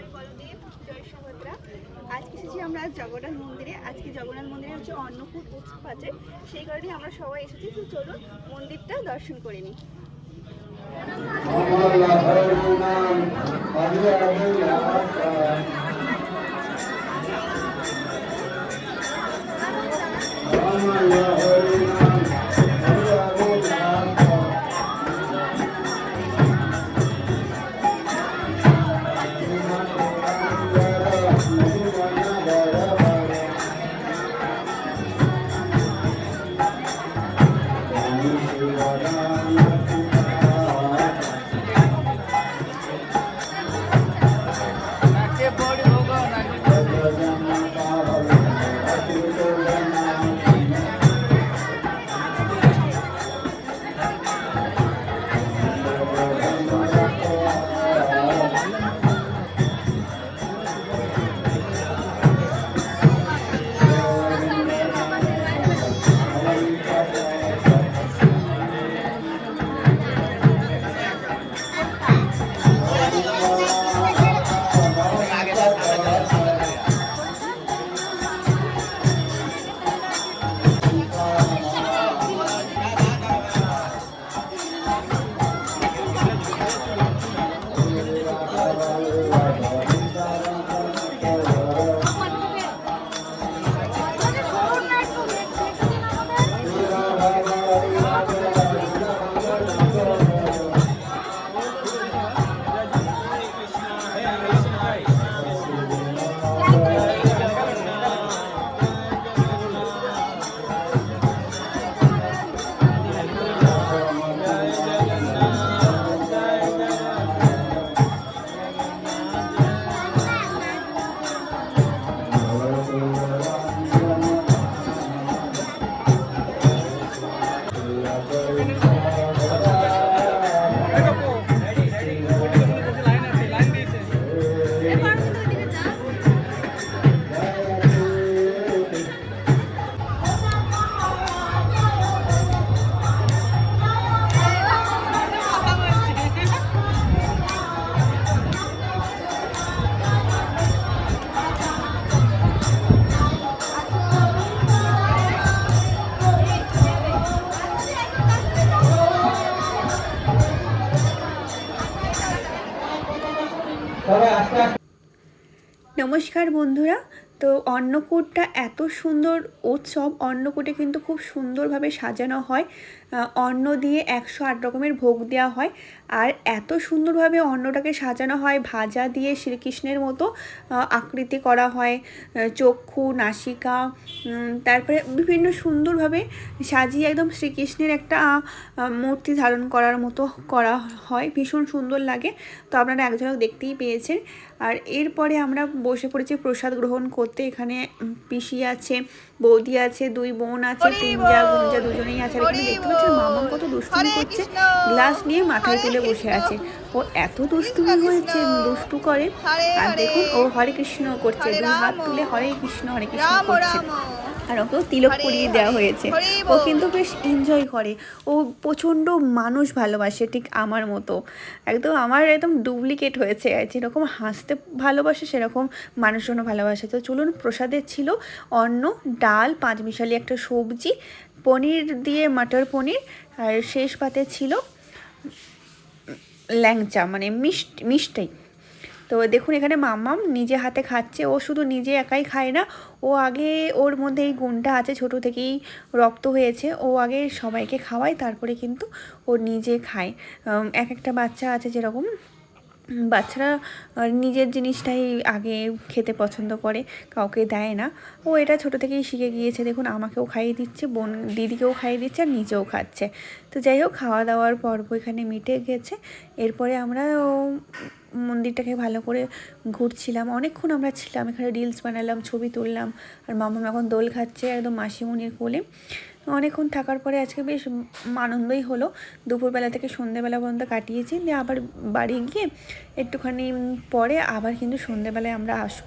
জয় বলদেব জয় সুভদ্রা আজকে আমরা জগন্নাথ মন্দিরে আজকে জগন্নাথ মন্দিরে হচ্ছে অন্নকূট উৎসব আছে সেই কারণে আমরা সবাই এসেছি তো চলো মন্দিরটা দর্শন করে নিই নমস্কার বন্ধুরা তো অন্নকূটটা এত সুন্দর উৎসব, অন্নকূটে কিন্তু খুব সুন্দরভাবে সাজানো হয়। অন্ন দিয়ে একশো আট রকমের ভোগ দেওয়া হয়। আর এত সুন্দরভাবে অন্নটাকে সাজানো হয়, ভাজা দিয়ে শ্রীকৃষ্ণের মতো আকৃতি করা হয় চক্ষু, নাসিকা তারপরে বিভিন্ন সুন্দরভাবে সাজিয়ে একদম শ্রীকৃষ্ণের একটা মূর্তি ধারণ করার মতো করা হয়। ভীষণ সুন্দর লাগে। তো আপনারা এক ঝলক দেখতেই পেয়েছেন। আর এরপরে আমরা বসে পড়েছি প্রসাদ গ্রহণ করতে। এখানে পিসি আছে বৌদি আছে দুই বোন আছে তিনজা গুঞ্জা দুজনেই আছে। আর এখানে দেখতে পাচ্ছেন মামা কত দুষ্টুমি করছে। গ্লাস নিয়ে মাথায় তুলে বসে আছে। ও এত দুষ্টুমি হয়েছে দুষ্টু করে। আর দেখুন ও হরে কৃষ্ণ করছে। দুই হাত তুলে হরে কৃষ্ণ হরে কৃষ্ণ করছে। আর ওকেও তিলক পরিয়ে দেওয়া হয়েছে। ও কিন্তু বেশ এনজয় করে। ও প্রচণ্ড মানুষ ভালোবাসে ঠিক আমার মতো। একদম আমার একদম ডুপ্লিকেট হয়েছে। যেরকম হাসতে ভালোবাসে, সেরকম মানুষজনও ভালোবাসে। তো চলুন প্রসাদের ছিল অন্ন, ডাল, পাঁচমিশালি একটা সবজি, পনির দিয়ে মটর পনির, আর শেষ পাতে ছিল ল্যাংচা মানে মিষ্টি মিষ্টি। তো দেখুন, এখানে মাম্মাম নিজে হাতে খাচ্ছে, ও শুধু নিজে একাই খায় না, ও আগে ওর মধ্যে এই গুণটা আছে, ছোট থেকেই রক্ত হয়েছে, ও আগে সবাইকে খাওয়ায়, তারপরে কিন্তু ও নিজে খায়। এক একটা বাচ্চা আছে যেরকম বাচ্চারা নিজের জিনিসটাই আগে খেতে পছন্দ করে, কাউকে দেয় না। ও এটা ছোট থেকেই শিখে গিয়েছে, দেখুন আমাকেও খাইয়ে দিচ্ছে, বোন, দিদিকেও খাইয়ে দিচ্ছে আর নিজেও খাচ্ছে। তো যাই হোক খাওয়া দাওয়ার পর্ব এখানে মিটে গেছে। এরপরে আমরা মন্দিরটাকে ভালো করে ঘুরছিলাম। অনেকক্ষণ আমরা ছিলাম, এখানে রিলস বানালাম, ছবি তুললাম, আর মামা এখন দোল খাচ্ছে একদম মাসিমণির কোলে। অনেকক্ষণ থাকার পরে আজকে বেশ আনন্দই হলো। দুপুরবেলা থেকে সন্ধেবেলা পর্যন্ত কাটিয়েছি, দিয়ে আবার বাড়ি গিয়ে একটুখানি পরে আবার কিন্তু সন্ধ্যেবেলায় আমরা আসব।